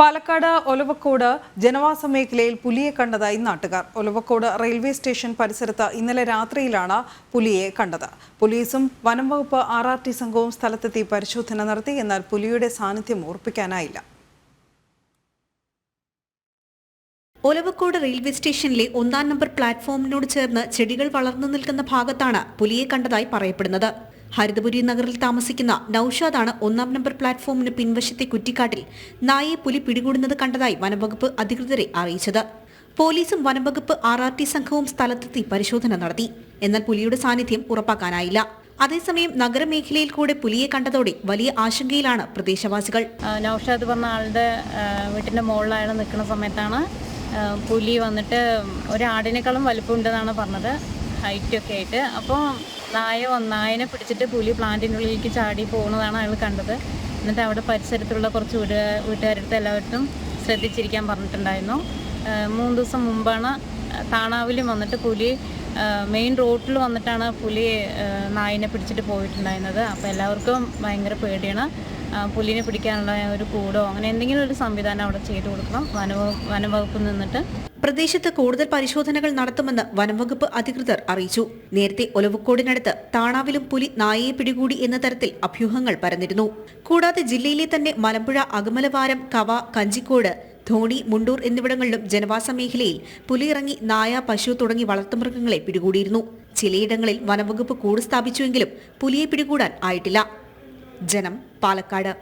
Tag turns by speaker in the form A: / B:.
A: പാലക്കാട് ഒലവക്കോട് ജനവാസ മേഖലയിൽ പുലിയെ കണ്ടതായി നാട്ടുകാർ. ഒലവക്കോട് റെയിൽവേ സ്റ്റേഷൻ പരിസരത്ത് ഇന്നലെ രാത്രിയിലാണ് പുലിയെ കണ്ടത്. പോലീസും വനംവകുപ്പ് ആർ ആർ ടി സംഘവും സ്ഥലത്തെത്തി പരിശോധന നടത്തി എന്നാൽ പുലിയുടെ സാന്നിധ്യം ഉറപ്പിക്കാനായില്ല.
B: ഒലവക്കോട് റെയിൽവേ സ്റ്റേഷനിലെ ഒന്നാം നമ്പർ പ്ലാറ്റ്ഫോമിനോട് ചേർന്ന് ചെടികൾ വളർന്നു നിൽക്കുന്ന ഭാഗത്താണ് പുലിയെ കണ്ടതായി പറയപ്പെടുന്നത്. ഹരിതപുരി നഗറിൽ താമസിക്കുന്ന നൌഷാദാണ് ഒന്നാം നമ്പർ പ്ലാറ്റ്ഫോമിന് പിൻവശത്തെ കുറ്റിക്കാട്ടിൽ നായയെ പുലി പിടികൂടുന്നത് കണ്ടതായി വനംവകുപ്പ് അധികൃതരെ അറിയിച്ചത്. പോലീസും വനംവകുപ്പ് ആർ ആർ ടി സംഘവും സ്ഥലത്തെത്തി പരിശോധന നടത്തി. എന്നാൽ പുലിയുടെ സാന്നിധ്യം ഉറപ്പാക്കാനായില്ല. അതേസമയം നഗരമേഖലയിൽ കൂടെ പുലിയെ കണ്ടതോടെ വലിയ ആശങ്കയിലാണ് പ്രദേശവാസികൾ.
C: നൌഷാദ് പറഞ്ഞ ആളുടെ വീട്ടിന്റെ മുകളിലാണ് നിൽക്കുന്ന സമയത്താണ് പുലി വന്നിട്ട് ഒരാടിനേക്കാളും വലുപ്പമുണ്ടെന്നാണ് പറഞ്ഞത്. ഹൈറ്റൊക്കെ ആയിട്ട്. അപ്പോൾ നായ ഒന്നായനെ പിടിച്ചിട്ട് പുലി പ്ലാന്റിന്റെ ഉള്ളിലേക്ക് ചാടി പോകുന്നതാണ് അയാൾ കണ്ടത്. എന്നിട്ട് അവിടെ പരിസരത്തുള്ള കുറച്ച് വീട് വീട്ടുകാരുടെ എല്ലാവരും ശ്രദ്ധിച്ചിരിക്കാൻ പറഞ്ഞിട്ടുണ്ടായിരുന്നു. മൂന്ന് ദിവസം മുമ്പാണ് താണാവിലും വന്നിട്ട് പുലി മെയിൻ റോഡിൽ വന്നിട്ടാണ് പുലി നായിനെ പിടിച്ചിട്ട് പോയിട്ടുണ്ടായിരുന്നത്. അപ്പോൾ എല്ലാവർക്കും ഭയങ്കര പേടിയാണ്. ആ, പുലിനെ പിടിക്കാനുള്ള ഒരു കൂടോ അങ്ങനെ എന്തെങ്കിലും ഒരു സംവിധാനം അവിടെ ചെയ്തു കൊടുക്കണം വനവകുപ്പ് നിന്നിട്ട്.
B: പ്രദേശത്ത് കൂടുതൽ പരിശോധനകൾ നടത്തുമെന്ന് വനംവകുപ്പ് അധികൃതർ അറിയിച്ചു. നേരത്തെ ഒലവക്കോടിനടുത്ത് താണാവിലും പുലി നായയെ പിടികൂടി എന്ന തരത്തിൽ അഭ്യൂഹങ്ങൾ പരന്നിരുന്നു. കൂടാതെ ജില്ലയിലെ തന്നെ മലമ്പുഴ അകമലവാരം കവ കഞ്ചിക്കോട് ധോണി മുണ്ടൂർ എന്നിവിടങ്ങളിലും ജനവാസ മേഖലയിൽ പുലിയിറങ്ങി നായ പശു തുടങ്ങി വളർത്തുമൃഗങ്ങളെ പിടികൂടിയിരുന്നു. ചിലയിടങ്ങളിൽ വനംവകുപ്പ് കൂട് സ്ഥാപിച്ചുവെങ്കിലും പുലിയെ പിടികൂടാൻ ആയിട്ടില്ല. ജനം പാലക്കാട്